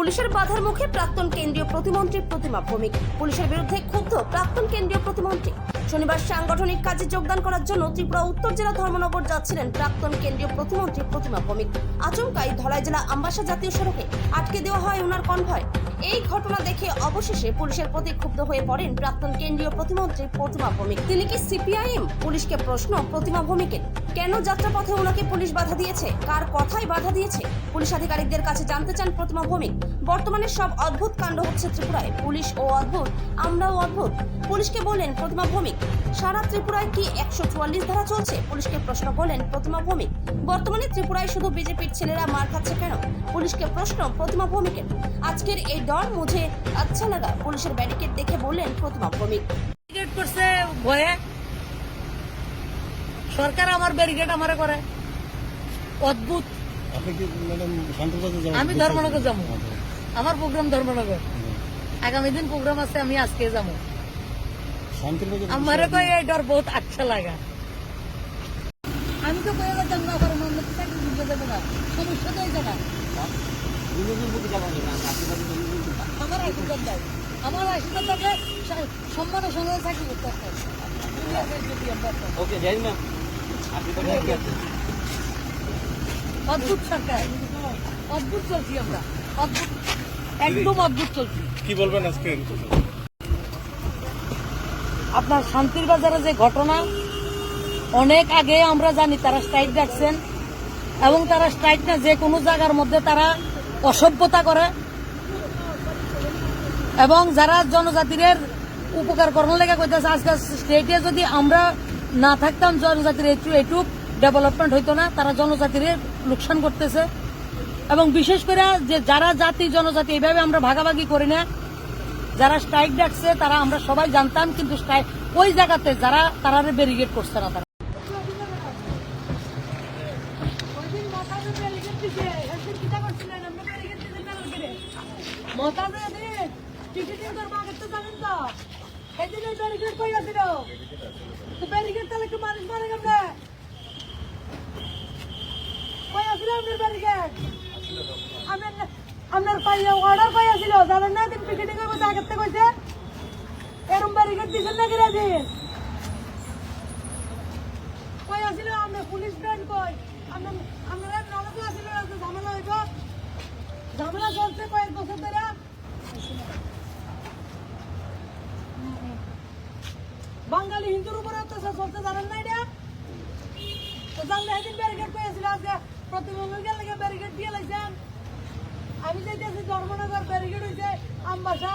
পুলিশের বাধার মুখে প্রাক্তন কেন্দ্রীয় প্রতিমন্ত্রী প্রতিমা ভৌমিক। পুলিশের বিরুদ্ধে ক্ষুব্ধ প্রাক্তন কেন্দ্রীয় প্রতিমন্ত্রী। শনিবার সাংগঠনিক কাজে যোগদান করার জন্য ত্রিপুরা উত্তর জেলা ধর্মনগর যাচ্ছিলেন প্রাক্তন কেন্দ্রীয় প্রতিমন্ত্রী প্রতিমা ভৌমিক। আচমকাই ধলাই জেলা আম্বাসা জাতীয় সড়কে আটকে দেওয়া হয় ওনার কনভয়। এই ঘটনা দেখে অবশেষে পুলিশের প্রতি ক্ষুব্ধ হয়ে পড়েন প্রাক্তন কেন্দ্রীয় প্রতিমন্ত্রী প্রতিমা ভৌমিক। তিনি কি সিপিআইএম? পুলিশকে প্রশ্ন প্রতিমা ভৌমিকের। কেন যাত্রাপথে ওনাকে পুলিশ বাধা দিয়েছে? কার কথাই বাধা দিয়েছে? পুলিশ আধিকারিকদের কাছে জানতে চান প্রতিমা ভৌমিক। বর্তমানে সব অদ্ভুত কাণ্ড হচ্ছে ত্রিপুরায়। পুলিশ ও অদ্ভুত, আমরাও অদ্ভুত। পুলিশকে বললেন প্রতিমা ভৌমিক সারা ত্রিপুরায় কি একশো চুয়াল্লিশ ধারা চলছে? পুলিশকে প্রশ্ন করলেন প্রতিমা ভৌমিক। বর্তমানে ত্রিপুরায় শুধু বিজেপির ছেলেরা মার খাচ্ছে কেন? পুলিশকে প্রশ্ন প্রতিমা ভৌমিকের। আজকের এই ডর মুঝে আচ্ছা লাগা পুলিশের ব্যারিকেড দেখে বললেন প্রতিমা ভৌমিক। ব্যারিকেড করছে ভয়ে। সরকার আমার ব্যারিকেড আমারে করে। অদ্ভুত। আমি ধর্মনগর যাব। আমার প্রোগ্রাম ধর্মনগর। আগামী দিন প্রোগ্রাম আছে আমি আজকে যাব। শান্তির বাজার আমার কয় এই ডর বহুত আচ্ছা লাগা আমি তো কয়ে গেলাম না আমার মনে চাকরি দিতে দেবো না সমস্যা তো এই জায়গা আমার আশীর্বাদ দেয় আমার আশীর্বাদ থাকলে স- সম্মানের সঙ্গে চাকরি করতে হবে ओके जय मैम অদ্ভুত সরকার অদ্ভুত চলছি আমরা অদ্ভুত একদম অদ্ভুত চলছি কি বলবেন আজকে আপনার শান্তির বাজারে যে ঘটনা, অনেক আগে আমরা জানি তারা স্ট্রাইক ডাকছেন এবং তারা স্ট্রাইক না যে কোনো জায়গার মধ্যে তারা অসভ্যতা করে এবং যারা জনজাতির উপকার করার লেগে কইতেছে, আজকে স্টেটে যদি আমরা না থাকতাম জনজাতির একটু একটু ডেভেলপমেন্ট হইতো না, তারা জনজাতির লোকসান করতেছে। এবং বিশেষ করে যে যারা জাতি, জনজাতি, এইভাবে আমরা ভাগাভাগি করি না যারা স্ট্রাইক ডাকছে তারা আমরা সবাই জানতাম, কিন্তু ওই জায়গাতে যারা, তারা ব্যারিকেড করছে না তারা। ব্যারিকেড আপনার পাইয়া অর্ডার পাইয়া ছিল জানেন না দিন পিকেটিং করব আগের থেকে কইছে, এরম ব্যারিকেড দিছেন না কিনা দিন কই? আসছিল আপনার পুলিশ ব্যান্ড কই আপনার আপনারা ঝামেলা হইব। ঝামেলা চলছে কয়েক বছর ধরে। বাঙালি হিন্দুর উপরে অত্যাচার চলছে, জানেন না এটা? তো জানলে সেদিন ব্যারিকেড পেয়েছিল আজকে প্রতিবন্ধক গেলে ব্যারিকেড দিয়ে ধর্মনগর ব্যারিকেড হয়েছে আমবাসা